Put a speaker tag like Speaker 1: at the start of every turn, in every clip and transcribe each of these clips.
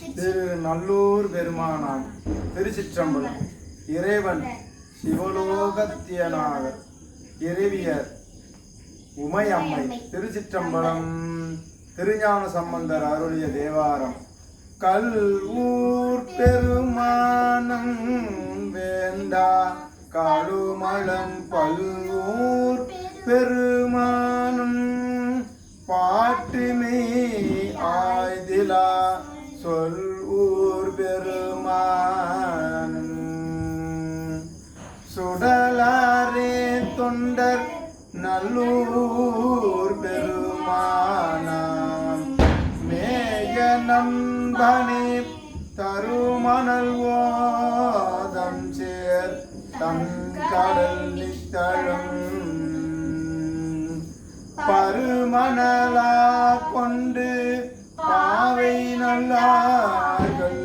Speaker 1: திரு நல்லூர் பெருமானார் திருச்சிற்றம்பலம் இறைவன் சிவலோகத்தியனாக இறைவியர் உமையம்மை திருச்சிற்றம்பலம் திருஞான சம்பந்தர் அருளிய தேவாரம் கல்வூர் பெருமானம் வேண்டா கழுமளம் பல்வூர் பெருமானம் பாட்டுமே ஆய்திலா சொல் ஊர் பெருமானம் சுடலாரே தொண்டர் நல்லூர் பெருமானாம். மேய நம்பனே தருமணல் ஓதம் சேர் தன் கடல் நித்தழும். பருமணலா கொண்டு பாவை நல்லார்கள்.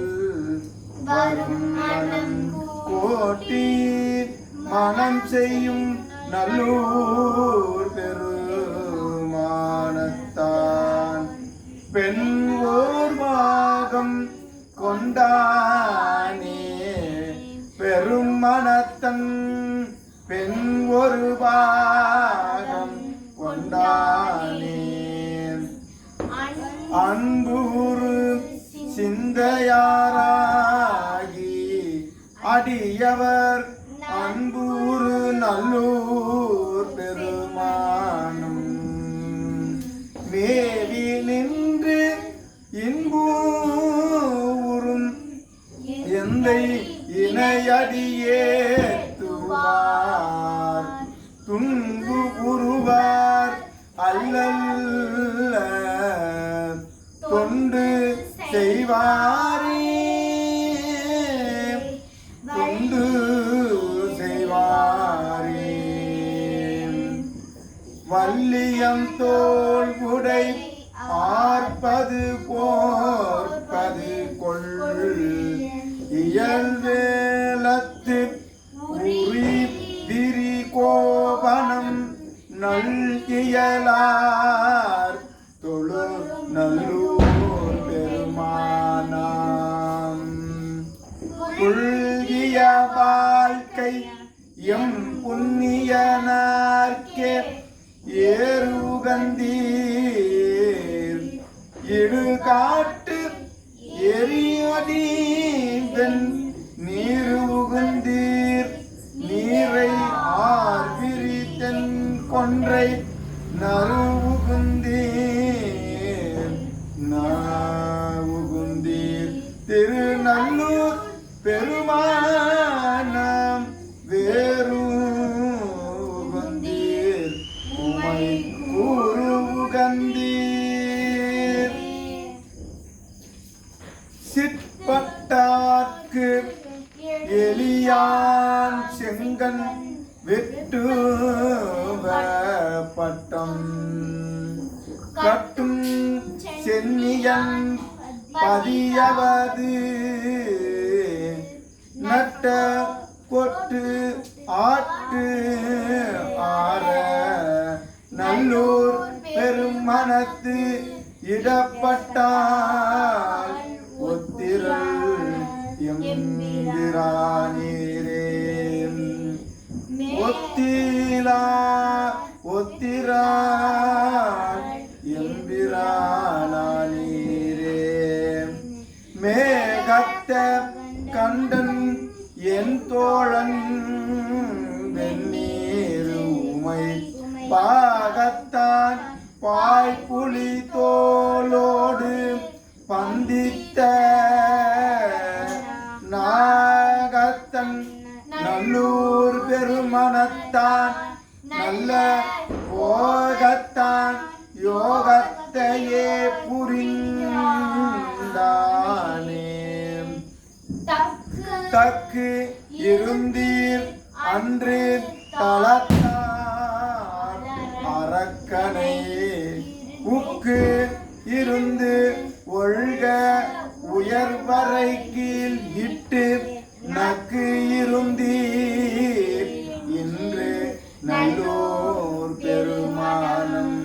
Speaker 1: வரும் மனம் கோட்டி மனம் செய்யும் நல்லூர் பெருமானத்தான். பெண் ஓர் பாகம் கொண்டானே. பெரும் மனத்தன் பெண் ஒரு பாகம் சிந்தையாராகி அடியவர் அன்பூறு நல்லூர் பெருமானும். மேவி நின்று இன்பூரும் இணையடியே துவார் துன்பு உருவார் அல்லல் செய்வாரே. கொண்டு செய்வாரே. வள்ளியம் தோ புல்கிய வாழ்க்கை எம் புண்ணியனார்க்கே. ஏறுகந்தீர் இடுகாட்டு எரியதீந்தன் வெண் நீர் உகுந்தீர் நீரை ஆர்விரித்தன் கொன்றை நறுவுகுந்தீர் நாவுகுந்தீர் திரு பெருமானம் வேறுந்தீர் உமை கூறு உகந்தீர். சிற்பட்டார்க்கு எலியான் செங்கன் வெட்டு பட்டம் கட்டும் சென்னியன் பதியவது நட்ட கொட்டு ஆட்டு ஆற. நல்லூர் பெருமனத்து இடப்பட்டால் ஒத்திரல் எம்பிரானீரே ஒத்திலா ஒத்திரா எம்பிரானீரே மேகத்த கண்டன் தோழன் வெந்நீர் உமை பாகத்தான் பாய்ப்புலி தோலோடு பந்தித்த நாகத்தன் நல்லூர் பெருமனத்தான் நல்ல போகத்தான் யோகத்தையே புரிந்தானே. தக்கு இருந்தீர் அன்று தளத்தார் அரக்கனை உக்கு இருந்து ஒழ்க உயர்வரை கீழ் இட்டு நக்கு இருந்தீர். இன்று நல்லோர் பெருமானம்.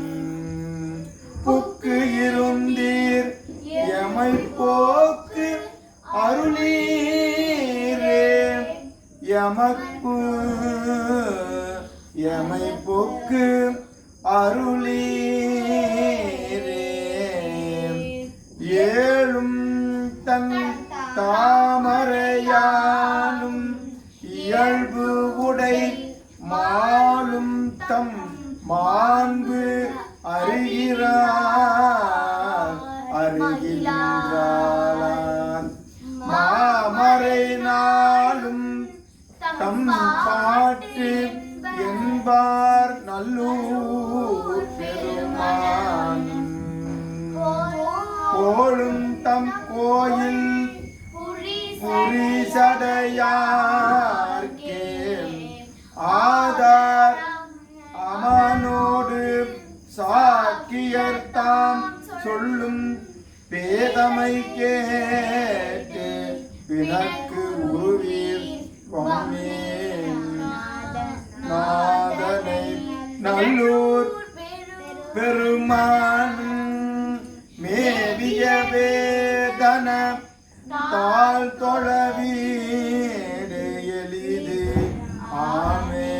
Speaker 1: புக்கு இருந்தீர். எமை போக்கு அருளீர். நமக்கு எமை போக்கு அருளீரே. ஏழும் தன் தாமரையானும் இயல்பு உடை மாலும் தம் மாண்பு அறிகிறார் அறிகின்றான் பாட்டு என்பார் நல்லூர் பெருமான். போலும் தம் கோயில் புரிசடையார்கே ஆதார் அமனோடு சாக்கியர் தாம் சொல்லும் பேதமை கேட்டு பிணக்கு உருவீர் வாமே நல்லூர் பெருமான் மேவிய வேதன தாழ் தொழவீடு எளிது. ஆமே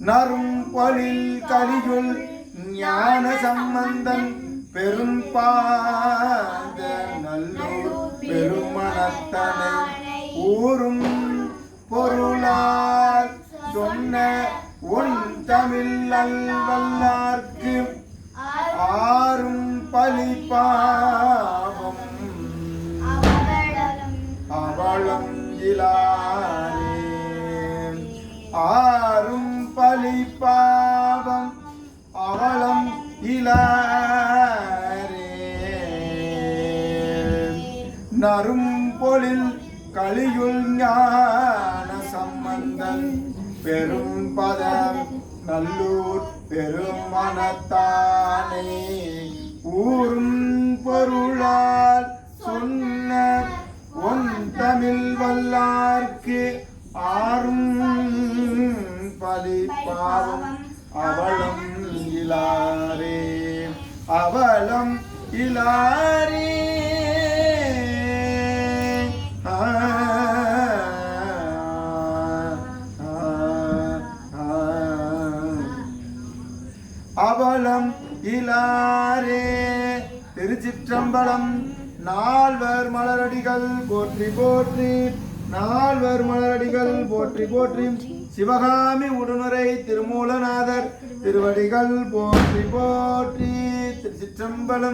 Speaker 1: நரும் பொழில் கலியுள் ஞான சம்பந்தன் பெரும்பாத நல்லூர் பெருமணத்தனை ஊரும் பொருளால் சொன்ன தமிழ் அல்வல்லார்க்கு ஆறும் பலி பாவம். அவளம் இலாரே ஆறும் பலி பாவம். அவளம் இலாரே நரும் பொழில் கலியுள் ஞான சம்பந்தன் பெரும் பதம் நல்லூர் பெருமனத்தானே ஊரும் பொருளால் சொன்ன ஒன் தமிழ் வல்லார்க்கு ஆறும் பலி அவளம் இலாரே. அவளம் இலாரே. இலாரே திருச்சிற்றம்பலம். நால்வர் மலரடிகள் போற்றி போற்றி. நால்வர் மலரடிகள் போற்றி போற்றி. சிவகாமி உடுனுரை திருமூலநாதர். திருவடிகள் போற்றி போற்றி. திருச்சிற்றம்பலம்.